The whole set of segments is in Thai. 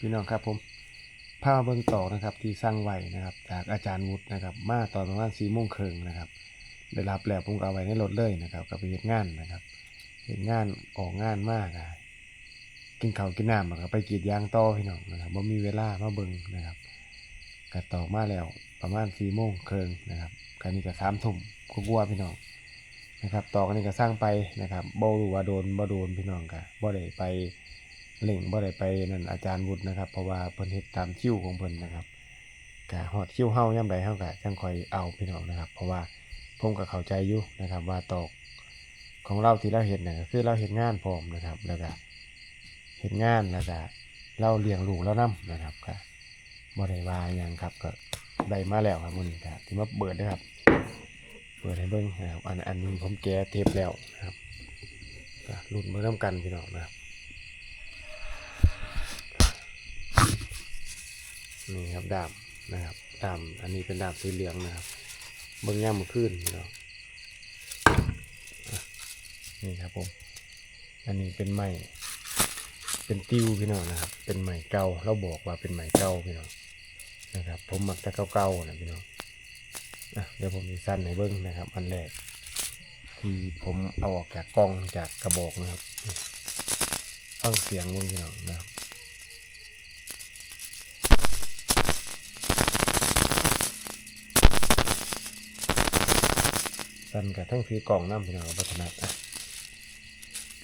พี่น้องครับผมพามาเบิ่งต่อนะครับที่สร้างไว้นะครับ จากอาจารย์วุฒินะครับ มาตอนประมาณสี่โมงครึ่งนะครับ ได้รับแล้วผมก็เอาไว้ในรถเลยนะครับก็ไปเฮ็ดงานนะครับเฮ็ดงานออกงานมากอะกินข้าวกินน้ำแล้วก็ไปกรีดยางต่อพี่น้องนะครับบ่ามีเวลามาเบิ่งนะครับก็ต่อมาแล้วประมาณสี่โมงครึ่งนะครับกันนี้ก็สามทุ่มกลัวๆพี่น้องนะครับ ต่อกันนี้ก็สร้างไปนะครับบ่รู้ว่าโดนบ่โดนพี่น้องก็บ่ได้ไป เล่งบ่ได้ไปนั่นอาจารย์วุฒินะครับ เพราะว่าเพิ่นเฮ็ดตามคิวของเพิ่นนะครับก็ฮอดคิวเฮายาใดเฮาก็จังค่อยเอาพี่น้องนะครับ เพราะว่าผมก็เข้าใจอยู่นะครับ ว่าตอกของเราที่เราเห็นเนี่ยก็คือเราเห็นงานพร้อมนะครับ แล้วก็เห็นงานแล้วก็เราเลี้ยงลูกแล้วนํนะครับก็บ่ได้ว่าหยังครับก็ได้มาแล้วครับมื้อนี้ครับที่มาเปิดนะครับ เปิดให้เบิ่งนะครับอันอันนี้ผมแก้เทปแล้วนะครับก็รุ่นเบิ่งนํกันพี่น้องนะครับ นี่ครับดาบนะครับดาบอันนี้เป็นดาบสีเหลืองนะครับเบิ่งย่ามมือขึ้นพี่น้องอะนี่ครับผม อันนี้เป็นไม้เป็นติ้วพี่น้องนะครับ เป็นไม้เก่าเราบอกว่าเป็นไม้เก่าพี่น้องนะครับ ผมมักจะเก่าๆนะพี่น้องเดี๋ยวผมมีสั้นให้เบิ้งนะครับ อันแรกที่ผมเอาออกจากกล้องจากกระบอกนะครับฟังเสียงเบิ้งพี่น้องนะครับ สั่นกับทั้งถือกล่องน้ำพี่น้องพัฒนาอะ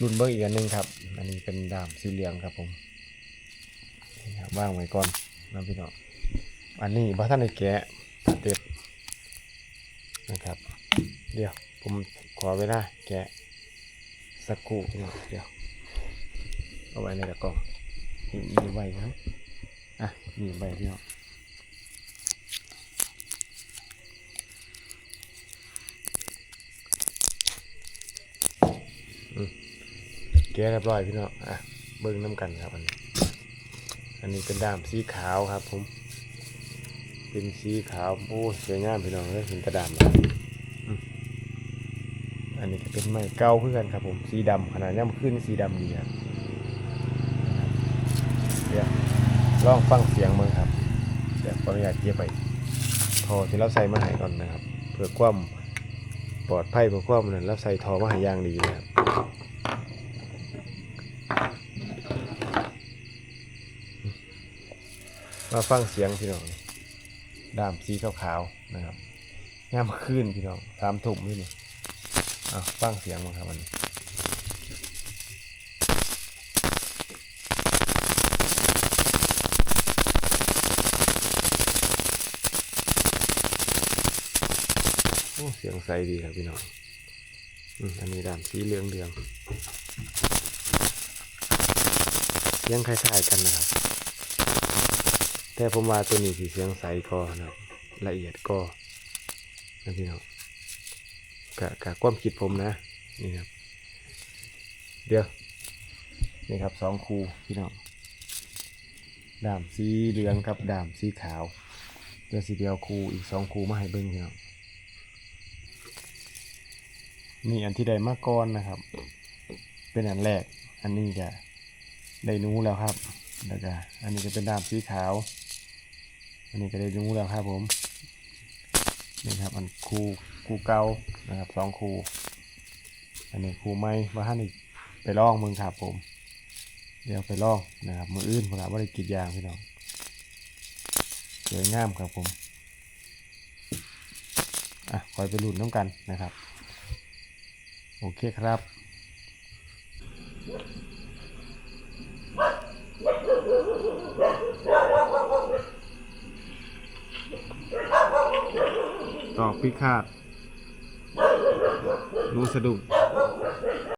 รุ่นเบอร์อีกอันหนึงครับ อันนี้เป็นดามสีเหลืองครับผมนี่ครับว่างไว้ก่อนนะพี่น้องอันนี้พระท่านในแกะสเต็ปนะครับ เดี๋ยวผมขอเวลาแกะสักครู่พี่น้องเดี๋ยวเอาไว้ในตะกร้องนี่มีไว้ครับอะมีไว้พี่น้อง แกะเรียบร้อยพี่น้องอะเบิ้งน้ำกันครับอันนี้อันนี้เป็นด้ามสีขาวครับผม เป็นสีขาวโอ้สวยงามพี่น้องเลยเห็นกระดามแล้วอันนี้ก็เป็นไม้เก่าเพื่อนครับผมสีดำขนาดนี้มันขึ้นสีดำดีครับเดี๋ยวลองฟังเสียงมึงครับเดี๋ยวขออนุญาตเก็บไปทอที่เราใส่มาให้ก่อนนะครับ เพื่อความปลอดภัยเพื่อความนั้นเราใส่ทอมาให้อย่างดีนะครับ มาฟังเสียงพี่น้องดามสีขาวๆนะครับงามขึ้นพี่น้องสามถุ่มนี่นี่อะฟังเสียงมาครับวันนี้โอ้เสียงใสดีครับพี่น้องอืมอันนี้ดามสีเหลืองเหลืองๆเสียงคล้ายๆกันนะครับ แต่ผมว่าตัวนี้สีเสียงใสก็นะละเอียดก็นะพี่น้องกะกะความคิดผมนะนี่ครับ เดี๋ยว นี่ครับสองคูพี่น้องดามสีเหลืองกับดามสีขาวเดี๋ยวสีเดียวคูอีกสองคูมาให้เบิ้งพี่น้องนี่อันที่ได้มาก่อนนะครับ เป็นอันแรก อันนี้จะได้นู้แล้วครับ แล้วก็อันนี้จะเป็นดามสีขาว อันนี้ก็ได้รู้แล้วครับผมนี่ครับอันคูคูเก่านะครับสองคูอันนี้คูไม้ว่าท่านอีกไปลองมึงครับผม เดี๋ยวไปลองนะครับมืออื่นผมถามว่าได้กรีดยางพี่น้องสวยงามครับผมอะคอยไปลุ้นน้ำกันนะครับ โอเคครับ อกพิฆาตนูสะดุ้ง